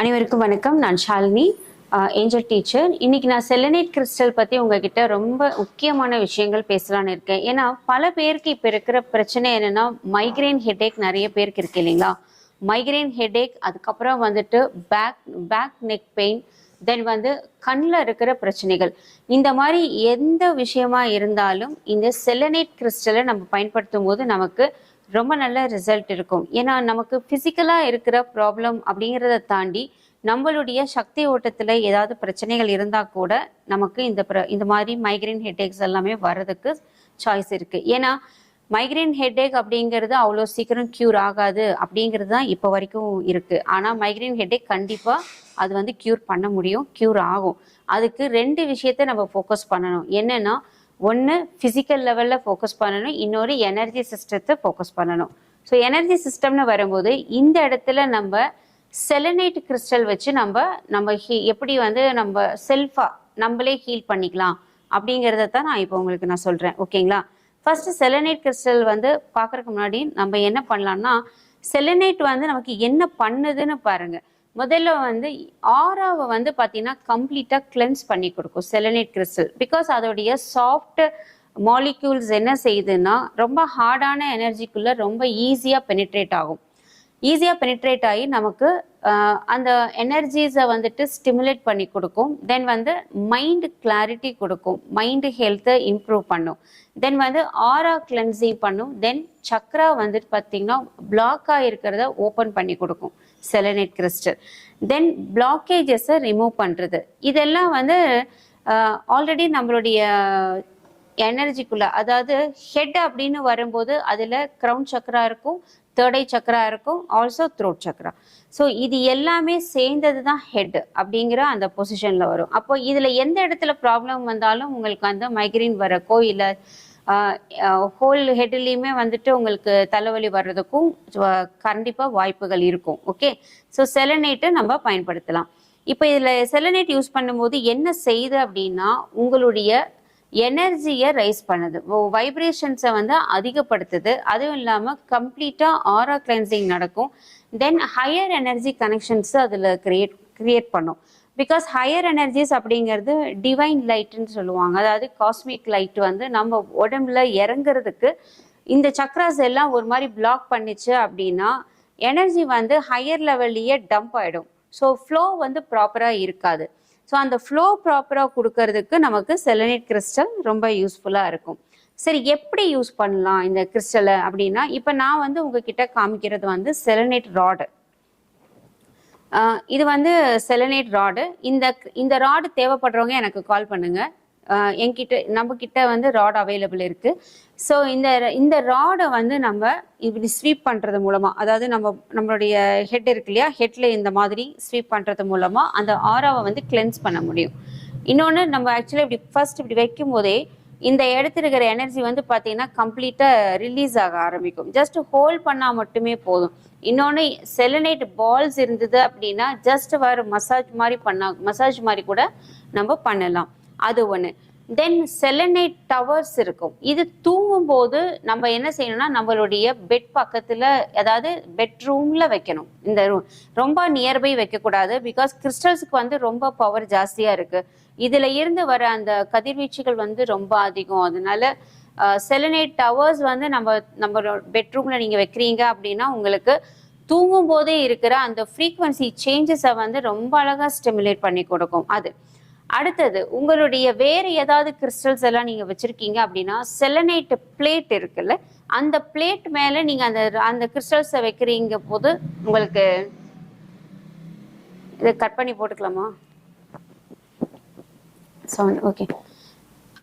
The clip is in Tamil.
அனைவருக்கும் வணக்கம். நான் ஷாலினி ஏஞ்சல் டீச்சர். இன்னைக்கு நான் செலனைட் கிறிஸ்டல் பத்தி உங்ககிட்ட ரொம்ப முக்கியமான விஷயங்கள் பேசலான்னு இருக்கேன். ஏன்னா பல பேருக்கு இப்ப இருக்கிற பிரச்சனை என்னன்னா மைக்ரைன் ஹெடேக் நிறைய பேருக்கு இருக்கு இல்லைங்களா? மைக்ரைன் ஹெடேக் அதுக்கப்புறம் வந்துட்டு back back neck pain then வந்து கண்ணில் இருக்கிற பிரச்சனைகள். இந்த மாதிரி எந்த விஷயமா இருந்தாலும் இந்த செலனைட் கிறிஸ்டலை நம்ம பயன்படுத்தும் போது நமக்கு ரொம்ப நல்ல ரிசல்ட் இருக்கும். ஏன்னா நமக்கு ஃபிசிக்கலாக இருக்கிற ப்ராப்ளம் அப்படிங்கிறத தாண்டி நம்மளுடைய சக்தி ஓட்டத்தில் ஏதாவது பிரச்சனைகள் இருந்தால் கூட நமக்கு இந்த இந்த மாதிரி மைக்ரைன் ஹெட்ஏக்ஸ் எல்லாமே வர்றதுக்கு சாய்ஸ் இருக்குது ஏன்னா மைக்ரைன் ஹெட்ஏக் அப்படிங்கிறது அவ்வளோ சீக்கிரம் க்யூர் ஆகாது அப்படிங்கிறது தான் இப்போ வரைக்கும் இருக்குது ஆனால் மைக்ரைன் ஹெட்ஏக் கண்டிப்பாக அது வந்து க்யூர் பண்ண முடியும் க்யூர் ஆகும். அதுக்கு ரெண்டு விஷயத்த நம்ம ஃபோக்கஸ் பண்ணணும். என்னென்னா ஒன்று ஃபிசிக்கல் லெவலில் ஃபோக்கஸ் பண்ணணும். இன்னொரு எனர்ஜி சிஸ்டத்தை ஃபோக்கஸ் பண்ணணும். ஸோ எனர்ஜி சிஸ்டம்னு வரும்போது இந்த இடத்துல நம்ம செலனைட் கிறிஸ்டல் வச்சு நம்ம நம்ம ஹீ எப்படி வந்து நம்ம செல்ஃபாக நம்மளே ஹீல் பண்ணிக்கலாம் அப்படிங்கிறத தான் நான் இப்போ உங்களுக்கு நான் சொல்கிறேன் ஓகேங்களா ஃபர்ஸ்ட் செலனைட் கிறிஸ்டல் வந்து பார்க்கறதுக்கு முன்னாடி நம்ம என்ன பண்ணலாம்னா செலனைட் வந்து நமக்கு என்ன பண்ணுதுன்னு பாருங்கள் முதல்ல வந்து ஆராவை வந்து பார்த்தீங்கன்னா கம்ப்ளீட்டாக கிளென்ஸ் பண்ணி கொடுக்கும் செலனைட் கிறிஸ்டல் பிகாஸ் அதோடைய சாஃப்ட் மாலிக்யூல்ஸ் என்ன செய்யுதுன்னா ரொம்ப ஹார்டான எனர்ஜிக்குள்ளே ரொம்ப ஈஸியாக பெனிட்ரேட் ஆகும். ஈஸியாக பெனிட்ரேட் ஆகி நமக்கு அந்த எனர்ஜிஸை வந்துட்டு ஸ்டிமுலேட் பண்ணி கொடுக்கும். தென் வந்து மைண்டு கிளாரிட்டி கொடுக்கும். மைண்டு ஹெல்த்தை இம்ப்ரூவ் பண்ணும். தென் வந்து ஆரா கிளென்சிங் பண்ணும். தென் சக்ரா வந்துட்டு பார்த்தீங்கன்னா பிளாக் ஆகிருக்கிறத ஓப்பன் பண்ணி கொடுக்கும். செலனைட் கிறிஸ்டல் தென் பிளாக்கேஜஸை ரிமூவ் பண்ணுறது இதெல்லாம் வந்து ஆல்ரெடி நம்மளுடைய எனர்ஜிக்குள்ள அதாவது ஹெட் அப்படின்னு வரும்போது அதில் க்ரௌன் சக்கரா இருக்கும். தேர்டை சக்கரா இருக்கும் ஆல்சோ த்ரோட் சக்கரா ஸோ இது எல்லாமே சேர்ந்தது தான் ஹெட் அப்படிங்கிற அந்த பொசிஷனில் வரும். அப்போ இதில் எந்த இடத்துல ப்ராப்ளம் வந்தாலும் உங்களுக்கு அந்த மைக்ரைன் வரக்கோ இல்லை ஹோல் ஹெட்லேயுமே வந்துட்டு உங்களுக்கு தலைவலி வர்றதுக்கும் கண்டிப்பாக வாய்ப்புகள் இருக்கும். ஓகே ஸோ செலனேட்டை நம்ம பயன்படுத்தலாம். இப்போ இதில் செலனேட் யூஸ் பண்ணும்போது என்ன செய்யுது அப்படின்னா உங்களுடைய எனர்ஜியை ரைஸ் பண்ணுது. வைப்ரேஷன்ஸை வந்து அதிகப்படுத்துது. அதுவும் இல்லாமல் கம்ப்ளீட்டாக ஆரா கிளென்சிங் நடக்கும். தென் ஹையர் எனர்ஜி கனெக்ஷன்ஸ் அதில் கிரியேட் கிரியேட் பண்ணும். பிகாஸ் ஹையர் எனர்ஜிஸ் அப்படிங்கிறது டிவைன் லைட்னு சொல்லுவாங்க. அதாவது காஸ்மிக் லைட் வந்து நம்ம உடம்புல இறங்குறதுக்கு இந்த சக்ராஸ் எல்லாம் ஒரு மாதிரி பிளாக் பண்ணிச்சு அப்படின்னா எனர்ஜி வந்து ஹையர் லெவல்லையே டம்ப் ஆகிடும் ஸோ ஃப்ளோ வந்து ப்ராப்பராக இருக்காது. ஸோ அந்த ஃப்ளோ ப்ராப்பராக கொடுக்கறதுக்கு நமக்கு செலனைட் கிறிஸ்டல் ரொம்ப யூஸ்ஃபுல்லாக இருக்கும். சரி எப்படி யூஸ் பண்ணலாம் இந்த கிறிஸ்டலை அப்படின்னா இப்போ நான் வந்து உங்ககிட்ட காமிக்கிறது வந்து செலனைட் ராடு இது வந்து செலனைட் ராடு இந்த இந்த ராடு தேவைப்படுறவங்க எனக்கு கால் பண்ணுங்கள் என்கிட்ட நம்ம கிட்ட வந்து ராட் அவைலபிள் இருக்கு. ஸோ இந்த இந்த ராடை வந்து நம்ம இப்படி ஸ்வீப் பண்ணுறது மூலமா அதாவது நம்ம நம்மளுடைய ஹெட் இருக்கு இல்லையா? ஹெட்ல இந்த மாதிரி ஸ்வீப் பண்ணுறது மூலமா அந்த ஆராவை வந்து கிளென்ஸ் பண்ண முடியும். இன்னொன்று நம்ம ஆக்சுவலி இப்படி ஃபர்ஸ்ட் இப்படி வைக்கும் போதே இந்த இடத்துல இருக்கிற எனர்ஜி வந்து பார்த்தீங்கன்னா கம்ப்ளீட்டாக ரிலீஸ் ஆக ஆரம்பிக்கும். ஜஸ்ட் ஹோல்ட் பண்ணால் மட்டுமே போதும். இன்னொன்று செலனைட் பால்ஸ் இருந்தது அப்படின்னா ஜஸ்ட் வர மசாஜ் மாதிரி பண்ணா மசாஜ் மாதிரி கூட நம்ம பண்ணலாம். அது ஒன்று தென் செலனைட் டவர்ஸ் இருக்கும். இது தூங்கும் போது நம்ம என்ன செய்யணும்னா நம்மளுடைய பெட் பக்கத்தில் அதாவது பெட்ரூமில் வைக்கணும். இந்த ரூம் ரொம்ப நியர்பை வைக்கக்கூடாது பிகாஸ் கிறிஸ்டல்ஸுக்கு வந்து ரொம்ப பவர் ஜாஸ்தியாக இருக்குது இதில் இருந்து வர அந்த கதிர்வீச்சுகள் வந்து ரொம்ப அதிகம். அதனால செலனைட் டவர்ஸ் வந்து நம்ம நம்ம பெட்ரூமில் நீங்கள் வைக்கிறீங்க அப்படின்னா உங்களுக்கு தூங்கும் போதே இருக்கிற அந்த ஃப்ரீக்வன்சி சேஞ்சஸை வந்து ரொம்ப அழகாக ஸ்டிமுலேட் பண்ணி கொடுக்கும். அது அடுத்தது உங்களுடைய வேற ஏதாவது கிறிஸ்டல்ஸ் எல்லாம் நீங்க வச்சிருக்கீங்க அப்படின்னா செலனைட் பிளேட் இருக்குல்ல அந்த பிளேட் மேல நீங்க அந்த அந்த கிறிஸ்டல்ஸை வைக்கிறீங்க போது உங்களுக்கு இதை கட் பண்ணி போட்டுக்கலாமா? Sound okay